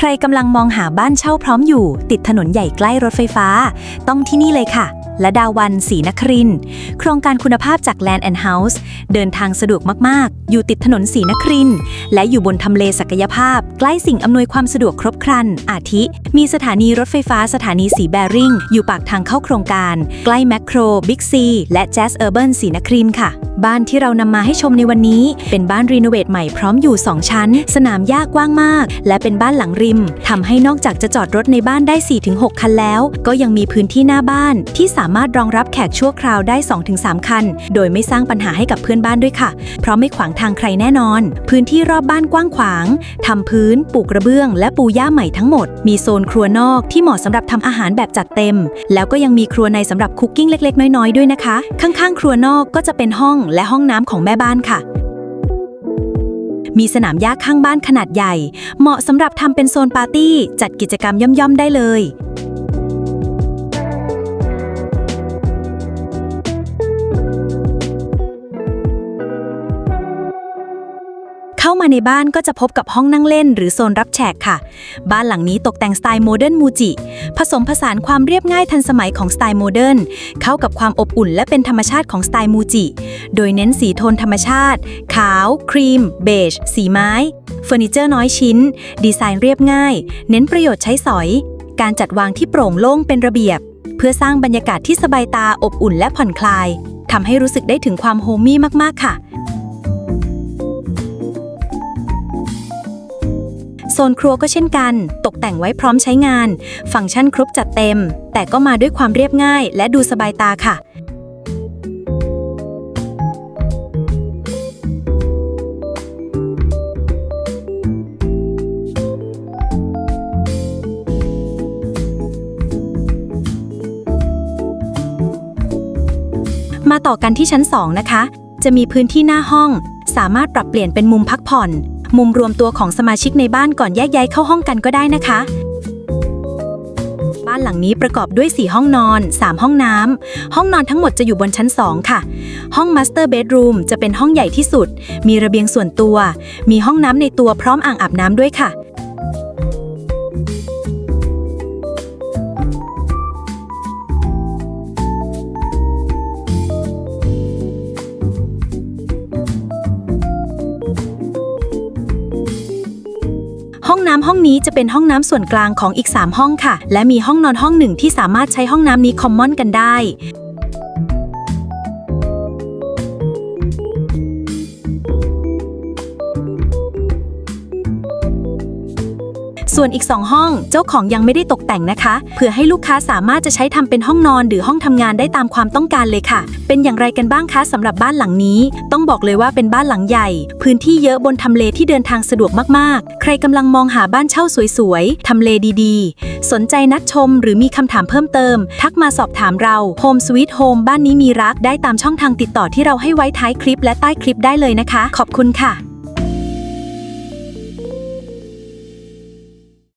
ใครกำลังมองหาบ้านเช่าพร้อมอยู่ ติดถนนใหญ่ใกล้รถไฟฟ้า ต้องที่นี่เลยค่ะ และดาวันศรีนคริน โครงการคุณภาพจาก Land and House เดินทางสะดวกมาก ๆ อยู่ติดถนนศรีนคริน และอยู่บนทำเลศักยภาพ ใกล้สิ่งอำนวยความสะดวกครบครัน อาทิ มีสถานีรถไฟฟ้าสถานีสีแบริ่ง อยู่ปากทางเข้าโครงการ ใกล้แมคโครบิ๊กซีและแจ z เออร์เบิศรีนครินค่ะ บ้านที่เรานำมาให้ชมในวันนี้ เป็นบ้านรีโนเวทใหม่พร้อมอยู่ 2 ชั้น สนามหญ้ากว้างมาก และเป็นบ้านหลังริมทำให้นอกจากจะจอดรถในบ้านได้ 4-6 คันแล้ว ก็ยังมีพื้นที่หน้าบ้านที่สาามารถรองรับแขกชั่วคราวได้ 2-3 คัน โดยไม่สร้างปัญหาให้กับเพื่อนบ้านด้วยค่ะ เพราะไม่ขวางทางใครแน่นอน พื้นที่รอบบ้านกว้างขวางทำพื้นปลูกกระเบื้อง และปูหญ้าใหม่ทั้งหมด มีโซนครัวนอกที่เหมาะสำหรับทำอาหารแบบจัดเต็ม แล้วก็ยังมีครัวในสำหรับคุกกิ้งเล็ก ๆ น้อยๆ ด้วยนะคะ ข้างๆ ครัวนอกก็จะเป็นห้องและห้องน้ำของแม่บ้านค่ะมีสนามหญ้าข้างบ้านขนาดใหญ่ เหมาะสำหรับทำเป็นโซนปาร์ตี้ จัดกิจกรรมย่อมๆได้เลย ในบ้านก็จะพบกับห้องนั่งเล่น หรือโซนรับแขกค่ะ บ้านหลังนี้ตกแต่งสไตล์โมเดิร์นมูจิ ผสมผสานความเรียบง่ายทันสมัยของสไตล์โมเดิร์นเข้ากับความอบอุ่นและเป็นธรรมชาติของสไตล์มูจิ โดยเน้นสีโทนธรรมชาติ ขาว ครีม เบจ สีไม้เฟอร์นิเจอร์น้อยชิ้น ดีไซน์เรียบง่าย เน้นประโยชน์ใช้สอย การจัดวางที่โปร่งโล่งเป็นระเบียบ เพื่อสร้างบรรยากาศที่สบายตาอบอุ่นและผ่อนคลายทำให้รู้สึกได้ถึงความโฮมมี่มากๆค่ะ ซนครัวก็เช่นกัน ตกแต่งไว้พร้อมใช้งาน ฟังก์ชันครบจัดเต็ม แต่ก็มาด้วยความเรียบง่าย และดูสบายตาค่ะมาต่อกันที่ชั้น 2 นะคะ จะมีพื้นที่หน้าห้อง สามารถปรับเปลี่ยนเป็นมุมพักผ่อน มุมรวมตัวของสมาชิกในบ้านก่อนแยกย้ายเข้าห้องกันก็ได้นะคะ บ้านหลังนี้ประกอบด้วย 4 ห้องนอน 3 ห้องน้ำ ห้องนอนทั้งหมดจะอยู่บนชั้น 2 ค่ะ ห้องมาสเตอร์เบดรูมจะเป็นห้องใหญ่ที่สุด มีระเบียงส่วนตัว มีห้องน้ำในตัวพร้อมอ่างอาบน้ำด้วยค่ะ ห้องน้ำห้องนี้จะเป็นห้องน้ำส่วนกลางของอีก 3 ห้องค่ะ และมีห้องนอนห้องหนึ่งที่สามารถใช้ห้องน้ำนี้คอมมอนกันได้ ส่วนอีก 2 ห้องเจ้าของยังไม่ได้ตกแต่งนะคะ เพื่อให้ลูกค้าสามารถจะใช้ทำเป็นห้องนอนหรือห้องทำงานได้ตามความต้องการเลยค่ะ เป็นอย่างไรกันบ้างคะสำหรับบ้านหลังนี้ ต้องบอกเลยว่าเป็นบ้านหลังใหญ่ พื้นที่เยอะบนทำเลที่เดินทางสะดวกมากๆ ใครกำลังมองหาบ้านเช่าสวยๆทำเลดีๆ สนใจนัดชมหรือมีคำถามเพิ่มเติม ทักมาสอบถามเรา Home Sweet Home บ้านนี้มีรักได้ตามช่องทางติดต่อที่เราให้ไว้ท้ายคลิปและใต้คลิปได้เลยนะคะ ขอบคุณค่ะ